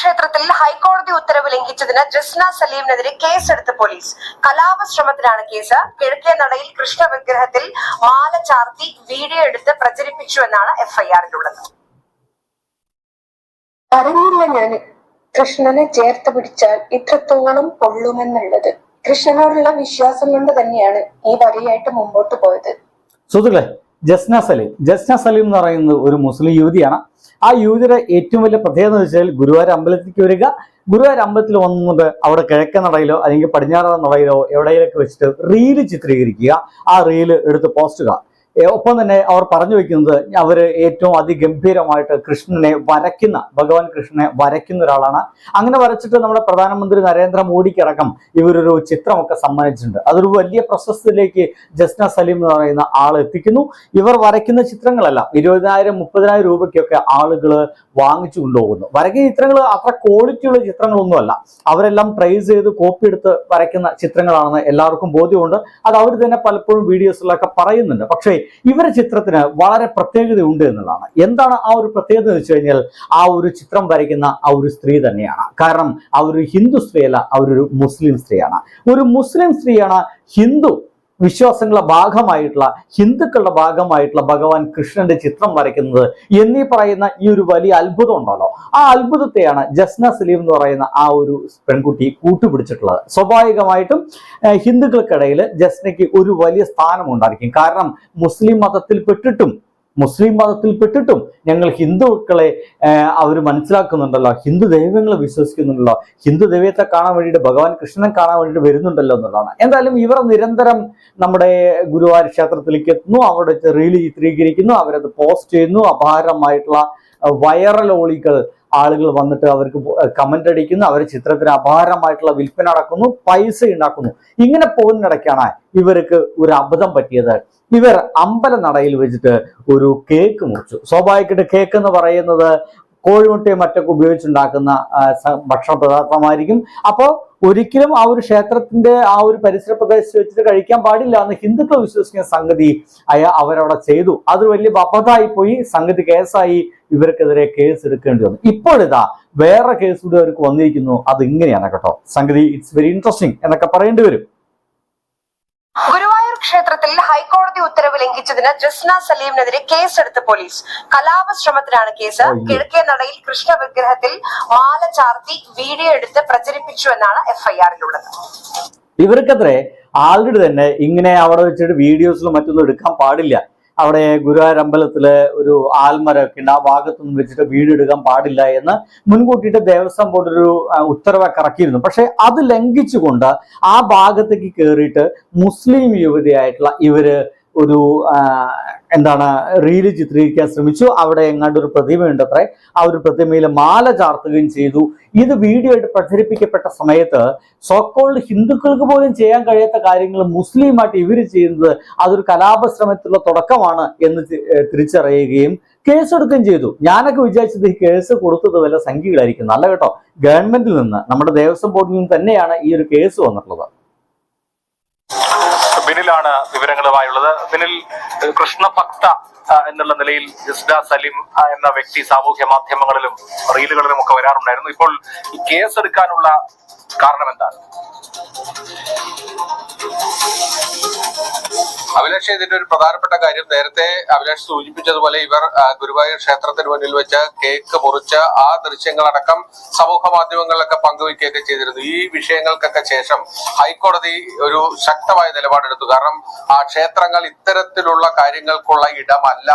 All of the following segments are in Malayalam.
ക്ഷേത്രത്തിൽ ഹൈക്കോടതി ഉത്തരവ് ലംഘിച്ചതിന് ജസ്ന സലീമിനെതിരെ കേസെടുത്ത് പോലീസ്. കലാപശ്രമത്തിലാണ് കേസ്. കിഴക്കേ നടയിൽ കൃഷ്ണ വിഗ്രഹത്തിൽ മാല ചാർത്തി വീഡിയോ എടുത്ത് പ്രചരിപ്പിച്ചു എന്നാണ് എഫ്ഐആറിലുള്ളത്. അറിഞ്ഞില്ല ഞാൻ. കൃഷ്ണനെ ചേർത്ത് പിടിച്ചാൽ ഇത്രത്തോളം പൊള്ളുമെന്നുള്ളത് കൃഷ്ണനോടുള്ള വിശ്വാസം കൊണ്ട് തന്നെയാണ് ഈ വരിയായിട്ട് മുമ്പോട്ട് പോയത്. സുഹൃത്തുക്കളെ ജസ്ന സലീം. ജസ്ന സലീം എന്ന് പറയുന്നത് ഒരു മുസ്ലിം യുവതിയാണ്. ആ യുവതിയുടെ ഏറ്റവും വലിയ പ്രത്യേകത എന്ന് വെച്ചാൽ ഗുരുവായൂർ അമ്പലത്തിലേക്ക് വരിക. ഗുരുവായൂർ അമ്പലത്തിൽ വന്നുകൊണ്ട് അവിടെ കിഴക്കൻ നടയിലോ അല്ലെങ്കിൽ പടിഞ്ഞാറ നടയിലോ എവിടെയൊക്കെ വെച്ചിട്ട് റീൽ ചിത്രീകരിക്കുക. ആ റീൽ എടുത്ത് പോസ്റ്റുക ഒപ്പം തന്നെ അവർ പറഞ്ഞു വെക്കുന്നത് അവർ ഏറ്റവും അതിഗംഭീരമായിട്ട് കൃഷ്ണനെ വരയ്ക്കുന്ന ഭഗവാൻ കൃഷ്ണനെ വരയ്ക്കുന്ന ഒരാളാണ്. അങ്ങനെ വരച്ചിട്ട് നമ്മുടെ പ്രധാനമന്ത്രി നരേന്ദ്രമോദിക്കടക്കം ഇവരൊരു ചിത്രമൊക്കെ സമ്മാനിച്ചിട്ടുണ്ട്. അതൊരു വലിയ പ്രശസ്തിയിലേക്ക് ജസ്ന സലീം എന്ന് പറയുന്ന ആൾ എത്തിക്കുന്നു. ഇവർ വരയ്ക്കുന്ന ചിത്രങ്ങളല്ല ഇരുപതിനായിരം മുപ്പതിനായിരം രൂപയ്ക്കൊക്കെ ആളുകൾ വാങ്ങിച്ചു കൊണ്ടുപോകുന്നു. വരയ്ക്കുന്ന ചിത്രങ്ങൾ അത്ര ക്വാളിറ്റിയുള്ള ചിത്രങ്ങളൊന്നുമല്ല. അവരെല്ലാം പ്രൈസ് ചെയ്ത് കോപ്പി എടുത്ത് വരയ്ക്കുന്ന ചിത്രങ്ങളാണെന്ന് എല്ലാവർക്കും ബോധ്യമുണ്ട്. അത് അവർ തന്നെ പലപ്പോഴും വീഡിയോസിലൊക്കെ പറയുന്നുണ്ട്. പക്ഷേ ഇവരുടെ ചിത്രത്തിന് വളരെ പ്രത്യേകതയുണ്ട് എന്നുള്ളതാണ്. എന്താണ് ആ ഒരു പ്രത്യേകത എന്ന് വെച്ച് കഴിഞ്ഞാൽ ആ ഒരു ചിത്രം വരയ്ക്കുന്ന ആ ഒരു സ്ത്രീ തന്നെയാണ്. കാരണം ആ ഒരു ഹിന്ദു സ്ത്രീയല്ല അവരൊരു മുസ്ലിം സ്ത്രീയാണ്. ഒരു മുസ്ലിം സ്ത്രീയാണ് ഹിന്ദു വിശ്വാസങ്ങളുടെ ഭാഗമായിട്ടുള്ള ഹിന്ദുക്കളുടെ ഭാഗമായിട്ടുള്ള ഭഗവാൻ കൃഷ്ണന്റെ ചിത്രം വരയ്ക്കുന്നത് എന്നീ പറയുന്ന ഈ ഒരു വലിയ അത്ഭുതം ഉണ്ടല്ലോ. ആ അത്ഭുതത്തെയാണ് ജസ്ന സലീം എന്ന് പറയുന്ന ആ ഒരു പെൺകുട്ടി കൂട്ടുപിടിച്ചിട്ടുള്ളത്. സ്വാഭാവികമായിട്ടും ഹിന്ദുക്കൾക്കിടയിൽ ജസ്നയ്ക്ക് ഒരു വലിയ സ്ഥാനം ഉണ്ടായിരിക്കും കാരണം മുസ്ലിം മതത്തിൽ പെട്ടിട്ടും മുസ്ലിം മതത്തിൽപ്പെട്ടിട്ടും ഞങ്ങൾ ഹിന്ദുക്കളെ അവർ മനസ്സിലാക്കുന്നുണ്ടല്ലോ. ഹിന്ദു ദൈവങ്ങളെ വിശ്വസിക്കുന്നുണ്ടല്ലോ. ഹിന്ദു ദൈവത്തെ കാണാൻ വേണ്ടിയിട്ട് ഭഗവാൻ കൃഷ്ണനെ കാണാൻ വേണ്ടിയിട്ട് വരുന്നുണ്ടല്ലോ എന്നുള്ളതാണ്. എന്തായാലും ഇവർ നിരന്തരം നമ്മുടെ ഗുരുവായൂർ ക്ഷേത്രത്തിലേക്ക് എത്തുന്നു. അവിടെ റീൽ ചിത്രീകരിക്കുന്നു. അവരത് പോസ്റ്റ് ചെയ്യുന്നു. അപാരമായിട്ടുള്ള വൈറൽ ഓളികൾ ആളുകൾ വന്നിട്ട് അവർക്ക് കമന്റ് അടിക്കുന്നു അവർ ചിത്രത്തിന് അപാരമായിട്ടുള്ള വിൽപ്പന നടക്കുന്നു പൈസ ഉണ്ടാക്കുന്നു ഇങ്ങനെ പോകുന്നിടയ്ക്കാണ് ഇവർക്ക് ഒരു അബദ്ധം പറ്റിയത്. ഇവർ അമ്പലനടയിൽ വെച്ചിട്ട് ഒരു കേക്ക് മുറിച്ചു. സ്വാഭാവികമായിട്ട് കേക്ക് എന്ന് പറയുന്നത് കോഴിമുട്ടയും മറ്റൊക്കെ ഉപയോഗിച്ചുണ്ടാക്കുന്ന ഭക്ഷണ പദാർത്ഥമായിരിക്കും. അപ്പോൾ ഒരിക്കലും ആ ഒരു ക്ഷേത്രത്തിന്റെ ആ ഒരു പരിസര പ്രദേശത്ത് വെച്ചിട്ട് കഴിക്കാൻ പാടില്ല എന്ന് ഹിന്ദുക്കൾ വിശ്വസിക്കുന്ന സംഗതി അയ അവരവിടെ ചെയ്തു. അത് വലിയ അബദ്ധമായി പോയി. സംഗതി കേസായി. ഇവർക്കെതിരെ കേസ് എടുക്കേണ്ടി വന്നു. ഇപ്പോഴിതാ വേറെ കേസ് കൂടി അവർക്ക് വന്നിരിക്കുന്നു. അത് ഇങ്ങനെയാണ് കേട്ടോ. സംഗതി ഇറ്റ്സ് വെരി ഇൻട്രസ്റ്റിംഗ് എന്നൊക്കെ പറയേണ്ടി വരും. ക്ഷേത്രത്തിൽ ഹൈക്കോടതി ഉത്തരവ് ലംഘിച്ചതിന് ജസ്ന സലീമിനെതിരെ കേസെടുത്ത് പോലീസ്. കലാപശ്രമത്തിലാണ് കേസ്. കിഴക്കേ നടയിൽ കൃഷ്ണ വിഗ്രഹത്തിൽ മാല ചാർത്തി വീഡിയോ എടുത്ത് പ്രചരിപ്പിച്ചു എന്നാണ് എഫ്ഐആറിലുള്ളത്. ഇവർക്കെതിരെ ആൾറെഡി തന്നെ ഇങ്ങനെ അവിടെ വെച്ചിട്ട് വീഡിയോസിലും മറ്റൊന്നും എടുക്കാൻ പാടില്ല. അവിടെ ഗുരുവായൂർ അമ്പലത്തിൽ ഒരു ആൽമരമൊക്കെ ഉണ്ട്. ആ ഭാഗത്തൊന്നും വെച്ചിട്ട് വീടെടുക്കാൻ പാടില്ല എന്ന് മുൻകൂട്ടിയിട്ട് ദേവസ്വം ബോർഡ് ഒരു ഉത്തരവൊക്കെ ഇറക്കിയിരുന്നു. പക്ഷെ അത് ലംഘിച്ചുകൊണ്ട് ആ ഭാഗത്തേക്ക് കയറിയിട്ട് മുസ്ലിം യുവതിയായിട്ടുള്ള ഇവർ ഒരു എന്താണ് റീൽ ചിത്രീകരിക്കാൻ ശ്രമിച്ചു. അവിടെ എങ്ങാണ്ട് ഒരു പ്രതിമയുണ്ട് അത്രേ ആ ഒരു പ്രതിമയിൽ മാല ചാർത്തുകയും ചെയ്തു. ഇത് വീഡിയോ ആയിട്ട് പ്രചരിപ്പിക്കപ്പെട്ട സമയത്ത് സോക്കോൾഡ് ഹിന്ദുക്കൾക്ക് പോലും ചെയ്യാൻ കഴിയാത്ത കാര്യങ്ങൾ മുസ്ലിമായിട്ട് ഇവർ ചെയ്യുന്നത് അതൊരു കലാപശ്രമത്തിലുള്ള തുടക്കമാണ് എന്ന് തിരിച്ചറിയുകയും കേസെടുക്കുകയും ചെയ്തു. ഞാനൊക്കെ വിചാരിച്ചത് ഈ കേസ് കൊടുത്തത് വല്ല സംഖ്യകളായിരിക്കും നല്ല കേട്ടോ. ഗവൺമെന്റിൽ നിന്ന് നമ്മുടെ ദേവസ്വം ബോർഡിൽ നിന്ന് തന്നെയാണ് ഈ ഒരു കേസ് വന്നിട്ടുള്ളത്. ബിനിലാണ് വിവരങ്ങളുമായുള്ളത്. ബിനിൽ കൃഷ്ണഭക്ത എന്നുള്ള നിലയിൽ ജസ്ഡ സലിം എന്ന വ്യക്തി സാമൂഹ്യ മാധ്യമങ്ങളിലും റീലുകളിലും ഒക്കെ വരാറുണ്ടായിരുന്നു. ഇപ്പോൾ ഈ കേസ് എടുക്കാനുള്ള കാരണം എന്താണ് അഭിലാഷ് ഇതിന്റെ ഒരു പ്രധാനപ്പെട്ട കാര്യം നേരത്തെ അഭിലാഷ് സൂചിപ്പിച്ചതുപോലെ ഇവർ ഗുരുവായൂർ ക്ഷേത്രത്തിന് മുന്നിൽ വെച്ച് കേക്ക് മുറിച്ച് ആ ദൃശ്യങ്ങളടക്കം സമൂഹ മാധ്യമങ്ങളിലൊക്കെ പങ്കുവയ്ക്കുകയൊക്കെ ചെയ്തിരുന്നു. ഈ വിഷയങ്ങൾക്കൊക്കെ ശേഷം ഹൈക്കോടതി ഒരു ശക്തമായ നിലപാടെടുത്തു. കാരണം ആ ക്ഷേത്രങ്ങൾ ഇത്തരത്തിലുള്ള കാര്യങ്ങൾക്കുള്ള ഇടമല്ല.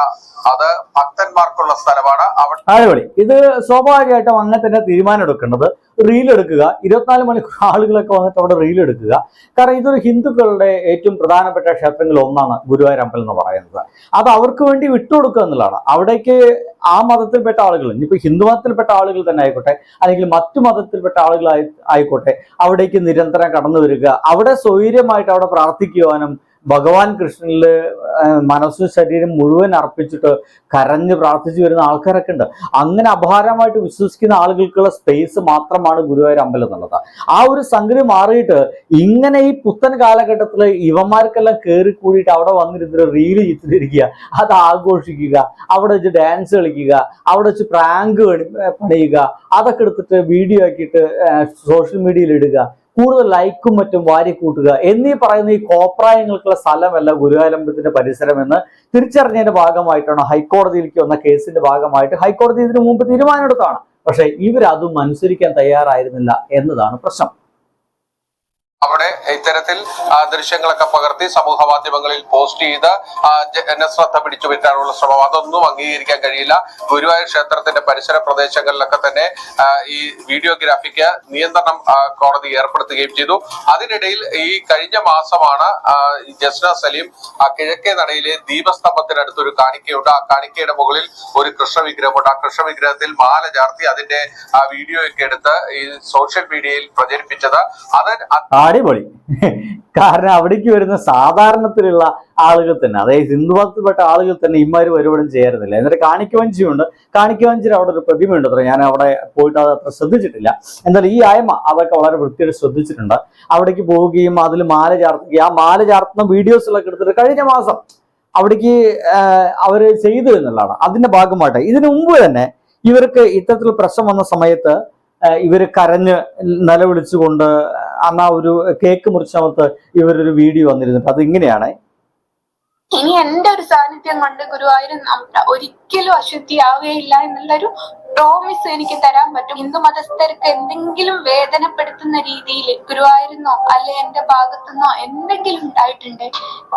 അത് ഭക്തന്മാർക്കുള്ള സ്ഥലമാണ്. അവിടെ ഇത് സ്വാഭാവികമായിട്ടും അങ്ങനെ തന്നെ തീരുമാനം എടുക്കേണ്ടത് റീൽ എടുക്കുക. ഇരുപത്തിനാല് മണിക്കൂർ ആളുകളൊക്കെ വന്നിട്ട് അവിടെ റീൽ എടുക്കുക. കാരണം ഇതൊരു ഹിന്ദുക്കളുടെ ഏറ്റവും പ്രധാനപ്പെട്ട ക്ഷേത്രങ്ങളിൽ ഒന്നാണ് ഗുരുവായൂർ അമ്പലം എന്ന് പറയുന്നത്. അത് അവർക്ക് വേണ്ടി വിട്ടുകൊടുക്കുക എന്നുള്ളതാണ്. അവിടേക്ക് ആ മതത്തിൽപ്പെട്ട ആളുകൾ ഇനിയിപ്പോൾ ഹിന്ദു മതത്തിൽപ്പെട്ട ആളുകൾ തന്നെ ആയിക്കോട്ടെ അല്ലെങ്കിൽ മറ്റു മതത്തിൽപ്പെട്ട ആളുകൾ ആയിക്കോട്ടെ അവിടേക്ക് നിരന്തരം കടന്നു വരിക അവിടെ സ്വൈര്യമായിട്ട് അവിടെ പ്രാർത്ഥിക്കുവാനും ഭഗവാൻ കൃഷ്ണനിൽ മനസ്സും ശരീരം മുഴുവൻ അർപ്പിച്ചിട്ട് കരഞ്ഞ് പ്രാർത്ഥിച്ചു വരുന്ന ആൾക്കാരൊക്കെ ഉണ്ട്. അങ്ങനെ അപാരമായിട്ട് വിശ്വസിക്കുന്ന ആളുകൾക്കുള്ള സ്പേസ് മാത്രമാണ് ഗുരുവായൂർ അമ്പലം എന്നുള്ളത്. ആ ഒരു സംഗതി മാറിയിട്ട് ഇങ്ങനെ ഈ പുത്തൻ കാലഘട്ടത്തിൽ ഇവന്മാർക്കെല്ലാം കയറി കൂടിയിട്ട് അവിടെ വന്നിരുന്നിട്ട് റീൽ ചെയ്തിരിക്കുക അത് ആഘോഷിക്കുക അവിടെ വെച്ച് ഡാൻസ് കളിക്കുക അവിടെ വെച്ച് പ്രാങ്ക് പണിയുക അതൊക്കെ എടുത്തിട്ട് വീഡിയോ ആക്കിയിട്ട് സോഷ്യൽ മീഡിയയിൽ ഇടുക. കൂടുതൽ ലൈക്കും മറ്റും വാരി കൂട്ടുക. എന്നീ പറയുന്ന ഈ കോപ്രായങ്ങൾക്കുള്ള സ്ഥലമല്ല ഗുരുവായൂരമ്പലത്തിന്റെ പരിസരം എന്ന് തിരിച്ചറിഞ്ഞതിന്റെ ഭാഗമായിട്ടാണ് ഹൈക്കോടതിയിലേക്ക് വന്ന കേസിന്റെ ഭാഗമായിട്ട് ഹൈക്കോടതി ഇതിനു മുമ്പ് തീരുമാനമെടുത്താണ് പക്ഷേ ഇവരതും അനുസരിക്കാൻ തയ്യാറായിരുന്നില്ല എന്നതാണ് പ്രശ്നം. അവിടെ ഇത്തരത്തിൽ ദൃശ്യങ്ങളൊക്കെ പകർത്തി സമൂഹ മാധ്യമങ്ങളിൽ പോസ്റ്റ് ചെയ്ത് ജനശ്രദ്ധ പിടിച്ചു പറ്റാനുള്ള ശ്രമം. അതൊന്നും അംഗീകരിക്കാൻ കഴിയില്ല. ഗുരുവായൂർ ക്ഷേത്രത്തിന്റെ പരിസര പ്രദേശങ്ങളിലൊക്കെ തന്നെ ഈ വീഡിയോഗ്രാഫിക്ക് നിയന്ത്രണം കോടതി ഏർപ്പെടുത്തുകയും ചെയ്തു. അതിനിടയിൽ ഈ കഴിഞ്ഞ മാസമാണ് ജസ്ന സലീം കിഴക്കേ നടയിലെ ദീപസ്തംഭത്തിനടുത്ത് ഒരു കാണിക്കയുണ്ട്. ആ കാണിക്കയുടെ മുകളിൽ ഒരു കൃഷ്ണ വിഗ്രഹമുണ്ട് ആ കൃഷ്ണ വിഗ്രഹത്തിൽ മാല ചാർത്തി അതിന്റെ വീഡിയോ ഒക്കെ എടുത്ത് ഈ സോഷ്യൽ മീഡിയയിൽ പ്രചരിപ്പിച്ചത്. അത് അടിപൊളി. കാരണം അവിടേക്ക് വരുന്ന സാധാരണത്തിലുള്ള ആളുകൾ തന്നെ അതായത് ഹിന്ദുമതത്തിൽപ്പെട്ട ആളുകൾ തന്നെ ഇമാര് പരിപാടിയും ചേരുന്നില്ല എന്നിട്ട് കാണിക്കവഞ്ചിയുണ്ട്. കാണിക്കവഞ്ചിയിൽ അവിടെ ഒരു പ്രതിമയുണ്ട് അത്ര. ഞാൻ അവിടെ പോയിട്ട് അത് അത്ര ശ്രദ്ധിച്ചിട്ടില്ല. എന്നാൽ ഈ ആയ്മ അതൊക്കെ വളരെ വൃത്തിയായിട്ട് ശ്രദ്ധിച്ചിട്ടുണ്ട്. അവിടേക്ക് പോവുകയും അതിൽ മാല ചാർത്തുകയും ആ മാല ചാർത്തുന്ന വീഡിയോസിലൊക്കെ എടുത്തിട്ട് കഴിഞ്ഞ മാസം അവിടേക്ക് അവർ ചെയ്തു എന്നുള്ളതാണ്. അതിന്റെ ഭാഗമായിട്ട് ഇതിനു മുമ്പ് തന്നെ ഇവർക്ക് ഇത്തരത്തിൽ പ്രശ്നം വന്ന സമയത്ത് ഇവർ കരഞ്ഞ് നിലവിളിച്ചുകൊണ്ട് അന്ന് ആ ഒരു കേക്ക് മുറിച്ചമത്ത് ഇവരൊരു വീഡിയോ വന്നിരുന്നിട്ട് അത് ഇങ്ങനെയാണ്. ഇനി എന്റെ ഒരു സാന്നിധ്യം കൊണ്ട് ഗുരുവായൂർ ഒരിക്കലും അശുദ്ധിയാവുകയില്ല എന്നുള്ളൊരു പ്രോമിസ് എനിക്ക് തരാൻ പറ്റും. ഹിന്ദു മതസ്ഥർക്ക് എന്തെങ്കിലും വേദനപ്പെടുത്തുന്ന രീതിയിൽ ഗുരുവായൂരുന്നോ അല്ലെ എന്റെ ഭാഗത്തുനിന്നോ എന്തെങ്കിലും ഉണ്ടായിട്ടുണ്ട്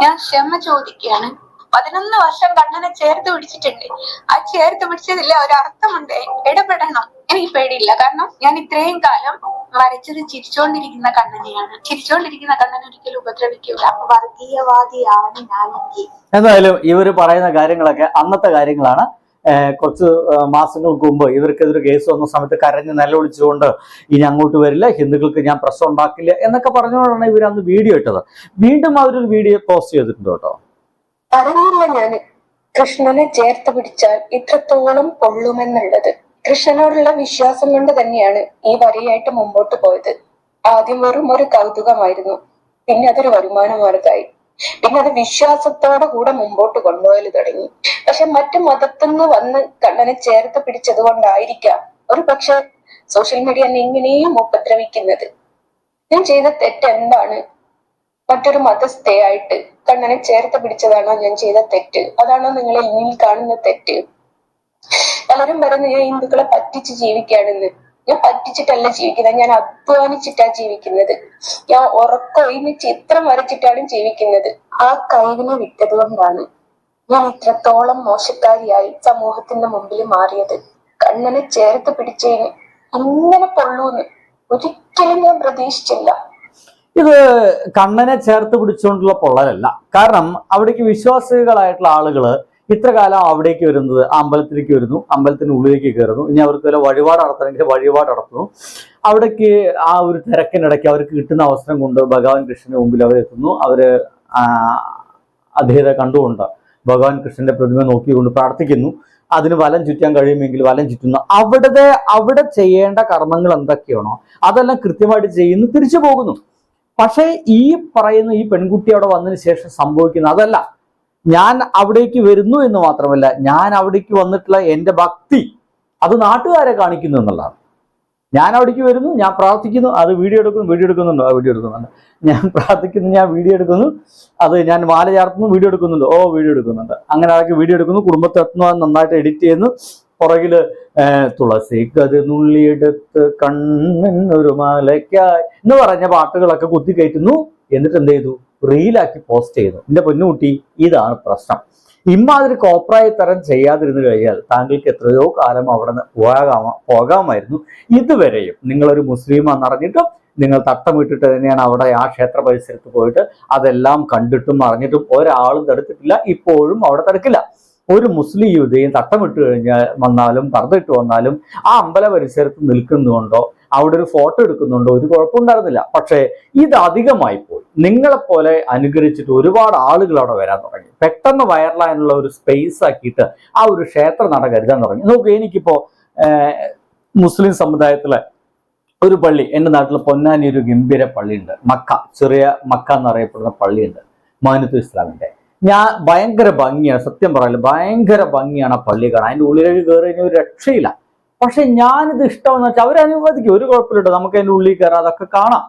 ഞാൻ ക്ഷമ ചോദിക്കുകയാണ്. പതിനൊന്ന് വർഷം കണ്ണനെ ചേർത്ത് പിടിച്ചിട്ടുണ്ട്. ആ ചേർത്ത് പിടിച്ചതിൽ ഒരർത്ഥമുണ്ട്. ഇടപെടണം. എനിക്ക് പേടിയില്ല. കാരണം ഞാൻ ഇത്രയും കാലം വരച്ചത് ചിരിച്ചോണ്ടിരിക്കുന്ന കണ്ണനെയാണ്. ചിരിച്ചോണ്ടിരിക്കുന്ന കണ്ണനെ ഒരിക്കലും ഉപദ്രവിക്കില്ല വർഗീയവാദിയാണ് ഞാനെങ്കിൽ എന്തായാലും ഇവർ പറയുന്ന കാര്യങ്ങളൊക്കെ അന്നത്തെ കാര്യങ്ങളാണ്. കുറച്ച് മാസങ്ങൾക്ക് മുമ്പ് ഇവർക്കെതിരെ കേസ് വന്ന സമയത്ത് കരഞ്ഞ് നിലവിളിച്ചുകൊണ്ട് ഇനി അങ്ങോട്ട് വരില്ല. ഹിന്ദുക്കൾക്ക് ഞാൻ പ്രശ്നം ഉണ്ടാക്കില്ല എന്നൊക്കെ പറഞ്ഞുകൊണ്ടാണ് ഇവർ അന്ന് വീഡിയോ ഇട്ടത്. വീണ്ടും അവരൊരു വീഡിയോ പോസ്റ്റ് ചെയ്തിട്ടുണ്ട് കേട്ടോ. അറിഞ്ഞില്ല ഞാൻ കൃഷ്ണനെ ചേർത്ത് പിടിച്ചാൽ ഇത്രത്തോളം പൊള്ളുമെന്നുള്ളത് കൃഷ്ണനോടുള്ള വിശ്വാസം കൊണ്ട് തന്നെയാണ് ഈ വരിയായിട്ട് മുമ്പോട്ട് പോയത്. ആദ്യം വെറും ഒരു കൗതുകമായിരുന്നു. പിന്നെ അതൊരു വരുമാന പിന്നെ അത് വിശ്വാസത്തോടെ കൂടെ മുമ്പോട്ട് കൊണ്ടുപോയൽ തുടങ്ങി. പക്ഷെ മറ്റു മതത്തിൽ നിന്ന് വന്ന് കണ്ണനെ ചേർത്ത് പിടിച്ചത് കൊണ്ടായിരിക്കാം. ഒരു പക്ഷെ സോഷ്യൽ മീഡിയ എന്നെ ഇങ്ങനെയും ഉപദ്രവിക്കുന്നത്. ഞാൻ ചെയ്ത തെറ്റ് എന്താണ് മറ്റൊരു മതസ്ഥയായിട്ട് കണ്ണനെ ചേർത്ത് പിടിച്ചതാണോ ഞാൻ ചെയ്ത തെറ്റ്? അതാണോ നിങ്ങളെ ഇനിയിൽ കാണുന്ന തെറ്റ്? പലരും പറയുന്നു ഞാൻ ഹിന്ദുക്കളെ പറ്റിച്ച് ജീവിക്കുകയാണെന്ന്. ഞാൻ പറ്റിച്ചിട്ടല്ല ജീവിക്കുന്നത് ഞാൻ അധ്വാനിച്ചിട്ടാ ജീവിക്കുന്നത്. ഞാൻ ഉറക്കൊഴിഞ്ഞ് ചിത്രം വരച്ചിട്ടാണ് ജീവിക്കുന്നത്. ആ കഴിവിനെ വിട്ടത് കൊണ്ടാണ് ഞാൻ ഇത്രത്തോളം മോശക്കാരിയായി സമൂഹത്തിന്റെ മുമ്പിൽ മാറിയത്. കണ്ണനെ ചേർത്ത് പിടിച്ചതിന് അങ്ങനെ പൊള്ളൂന്ന് ഒരിക്കലും ഞാൻ പ്രതീക്ഷിച്ചില്ല. ഇത് കണ്ണനെ ചേർത്ത് പിടിച്ചുകൊണ്ടുള്ള പൊള്ളലല്ല. കാരണം അവിടേക്ക് വിശ്വാസികളായിട്ടുള്ള ആളുകൾ ഇത്ര കാലം അവിടേക്ക് വരുന്നത് അമ്പലത്തിലേക്ക് വരുന്നു അമ്പലത്തിന് ഉള്ളിലേക്ക് കയറുന്നു. ഇനി അവർക്ക് വല്ല വഴിപാട് നടത്തണമെങ്കിൽ വഴിപാട് നടത്തുന്നു. അവിടേക്ക് ആ ഒരു തിരക്കിനിടയ്ക്ക് അവർക്ക് കിട്ടുന്ന അവസരം കൊണ്ട് ഭഗവാൻ കൃഷ്ണന് മുമ്പിൽ അവരെത്തുന്നു അവർ അദ്ദേഹത്തെ കണ്ടുകൊണ്ട് ഭഗവാൻ കൃഷ്ണന്റെ പ്രതിമ നോക്കിക്കൊണ്ട് പ്രാർത്ഥിക്കുന്നു. അതിന് വലം ചുറ്റാൻ കഴിയുമെങ്കിൽ വലം ചുറ്റുന്നു. അവിടുത്തെ അവിടെ ചെയ്യേണ്ട കർമ്മങ്ങൾ എന്തൊക്കെയാണോ അതെല്ലാം കൃത്യമായിട്ട് ചെയ്യുന്നു തിരിച്ചു പോകുന്നു. പക്ഷേ ഈ പറയുന്ന ഈ പെൺകുട്ടി അവിടെ വന്നതിന് ശേഷം സംഭവിക്കുന്ന അതല്ല. ഞാൻ അവിടേക്ക് വരുന്നു എന്ന് മാത്രമല്ല ഞാൻ അവിടേക്ക് വന്നിട്ടുള്ള എന്റെ ഭക്തി അത് നാട്ടുകാരെ കാണിക്കുന്നു എന്നുള്ളതാണ്. ഞാൻ അവിടേക്ക് വരുന്നു ഞാൻ പ്രാർത്ഥിക്കുന്നു അത് വീഡിയോ എടുക്കുന്നു വീഡിയോ എടുക്കുന്നുണ്ടോ ആ വീഡിയോ എടുക്കുന്നുണ്ട്. ഞാൻ പ്രാർത്ഥിക്കുന്നു ഞാൻ വീഡിയോ എടുക്കുന്നു അത് ഞാൻ മാല ചാർത്തുന്നു വീഡിയോ എടുക്കുന്നുണ്ട് ഓ വീഡിയോ എടുക്കുന്നുണ്ട്. അങ്ങനെ അതൊക്കെ വീഡിയോ എടുക്കുന്നു കുടുംബത്തെ നന്നായിട്ട് എഡിറ്റ് ചെയ്യുന്നു. പുറകിൽ തുളസി കത് നുള്ളിയെടുത്ത് കണ്ണൻ ഒരു മാലയ്ക്കായി എന്ന് പറഞ്ഞ പാട്ടുകളൊക്കെ കുത്തി കയറ്റുന്നു. എന്നിട്ട് എന്ത് ചെയ്തു? റീലാക്കി പോസ്റ്റ് ചെയ്തു. എന്റെ പൊന്നുകുട്ടി ഇതാണ് പ്രശ്നം. ഇമ്മാതിരി കോപ്രായ തരം ചെയ്യാതിരുന്നു കഴിഞ്ഞാൽ താങ്കൾക്ക് എത്രയോ കാലം അവിടെ നിന്ന് പോകാമ പോകാമായിരുന്നു. ഇതുവരെയും നിങ്ങളൊരു മുസ്ലിമാന്ന് അറിഞ്ഞിട്ടും നിങ്ങൾ തട്ടമിട്ടിട്ട് തന്നെയാണ് അവിടെ ആ ക്ഷേത്ര പരിസരത്ത് പോയിട്ട് അതെല്ലാം കണ്ടിട്ടും അറിഞ്ഞിട്ടും ഒരാളും തടുത്തിട്ടില്ല ഇപ്പോഴും അവിടെ തടുക്കില്ല. ഒരു മുസ്ലിം യുവതിയും തട്ടമിട്ട് കഴിഞ്ഞാൽ വന്നാലും പർദ്ദയിട്ട് വന്നാലും ആ അമ്പല പരിസരത്ത് നിൽക്കുന്നുണ്ടോ? അവിടെ ഒരു ഫോട്ടോ എടുക്കുന്നുണ്ടോ? ഒരു കുഴപ്പമുണ്ടായിരുന്നില്ല പക്ഷേ ഇത് അധികമായി പോയി നിങ്ങളെപ്പോലെ അനുകരിച്ചിട്ട് ഒരുപാട് ആളുകൾ അവിടെ വരാൻ തുടങ്ങി. പെട്ടെന്ന് വൈറലായുള്ള ഒരു സ്പേസ് ആക്കിയിട്ട് ആ ഒരു ക്ഷേത്ര നട കരുതാൻ തുടങ്ങി. നോക്കൂ എനിക്കിപ്പോ മുസ്ലിം സമുദായത്തിലെ ഒരു പള്ളി എന്റെ നാട്ടിൽ പൊന്നാനി ഒരു ഗംഭീര പള്ളിയുണ്ട്. മക്ക ചെറിയ മക്ക എന്നറിയപ്പെടുന്ന പള്ളിയുണ്ട്. മാനുത്തു ഇസ്ലാമിന്റെ ഞാൻ ഭയങ്കര ഭംഗിയാണ് സത്യം പറയാലോ ഭയങ്കര ഭംഗിയാണ് ആ പള്ളി കാണാൻ. അതിന്റെ ഉള്ളിലേക്ക് കയറി ഒരു രക്ഷയില്ല. പക്ഷെ ഞാനിത് ഇഷ്ടമെന്ന് വെച്ചാൽ അവർ അനുവദിക്കും. ഒരു കുഴപ്പമില്ല നമുക്ക് അതിന്റെ ഉള്ളിൽ കയറാം അതൊക്കെ കാണാം.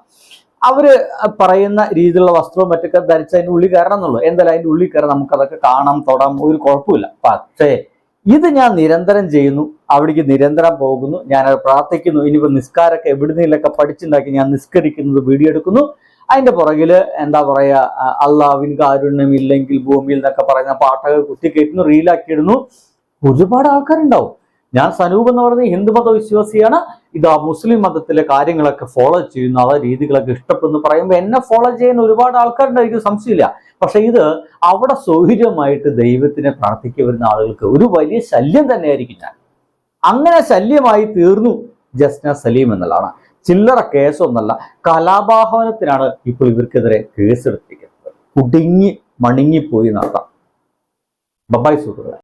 അവർ പറയുന്ന രീതിയിലുള്ള വസ്ത്രവും മറ്റൊക്കെ ധരിച്ച് അതിന്റെ ഉള്ളിൽ കയറണം എന്നുള്ളൂ. എന്തായാലും അതിന്റെ ഉള്ളിൽ കയറാൻ നമുക്കതൊക്കെ കാണാം തൊടാം ഒരു കുഴപ്പമില്ല. പക്ഷേ ഇത് ഞാൻ നിരന്തരം ചെയ്യുന്നു അവിടേക്ക് നിരന്തരം പോകുന്നു. ഞാൻ പ്രാർത്ഥിക്കുന്നു. ഇനിയിപ്പോൾ നിസ്കാരമൊക്കെ എവിടുന്നെങ്കിലൊക്കെ പഠിച്ചുണ്ടാക്കി ഞാൻ നിസ്കരിക്കുന്നത് വീഡിയോ എടുക്കുന്നു. അതിന്റെ പുറകിൽ എന്താ പറയാ അള്ളാവിൻ കാരുണ്യം ഇല്ലെങ്കിൽ ഭൂമിയിൽ എന്നൊക്കെ പറയുന്ന പാട്ടൊക്കെ കുത്തിക്കയറ്റുന്നു റീലാക്കിയിടുന്നു. ഒരുപാട് ആൾക്കാരുണ്ടാവും. ഞാൻ സനൂപ് എന്ന് പറയുന്ന ഹിന്ദുമത വിശ്വാസിയാണ് ഇതാ മുസ്ലിം മതത്തിലെ കാര്യങ്ങളൊക്കെ ഫോളോ ചെയ്യുന്ന ആ രീതികളൊക്കെ ഇഷ്ടപ്പെടുന്നു. പറയുമ്പോൾ എന്നെ ഫോളോ ചെയ്യുന്ന ഒരുപാട് ആൾക്കാരുണ്ടായിരിക്കും സംശയമില്ല. പക്ഷെ ഇത് അവിടെ സൗകര്യമായിട്ട് ദൈവത്തിനെ പ്രാർത്ഥിക്കുക വരുന്ന ആളുകൾക്ക് ഒരു വലിയ ശല്യം തന്നെയായിരിക്കും ഞാൻ. അങ്ങനെ ശല്യമായി തീർന്നു ജസ്ന സലീം എന്നുള്ളതാണ്. ചില്ലറ കേസൊന്നല്ല കലാപാഹവനത്തിനാണ് ഇപ്പോൾ ഇവർക്കെതിരെ കേസെടുത്തിരിക്കുന്നത്. കുടുങ്ങി മണിങ്ങിപ്പോയി നടത്താം ബബായ് സുഹൃത്തുക്കളെ.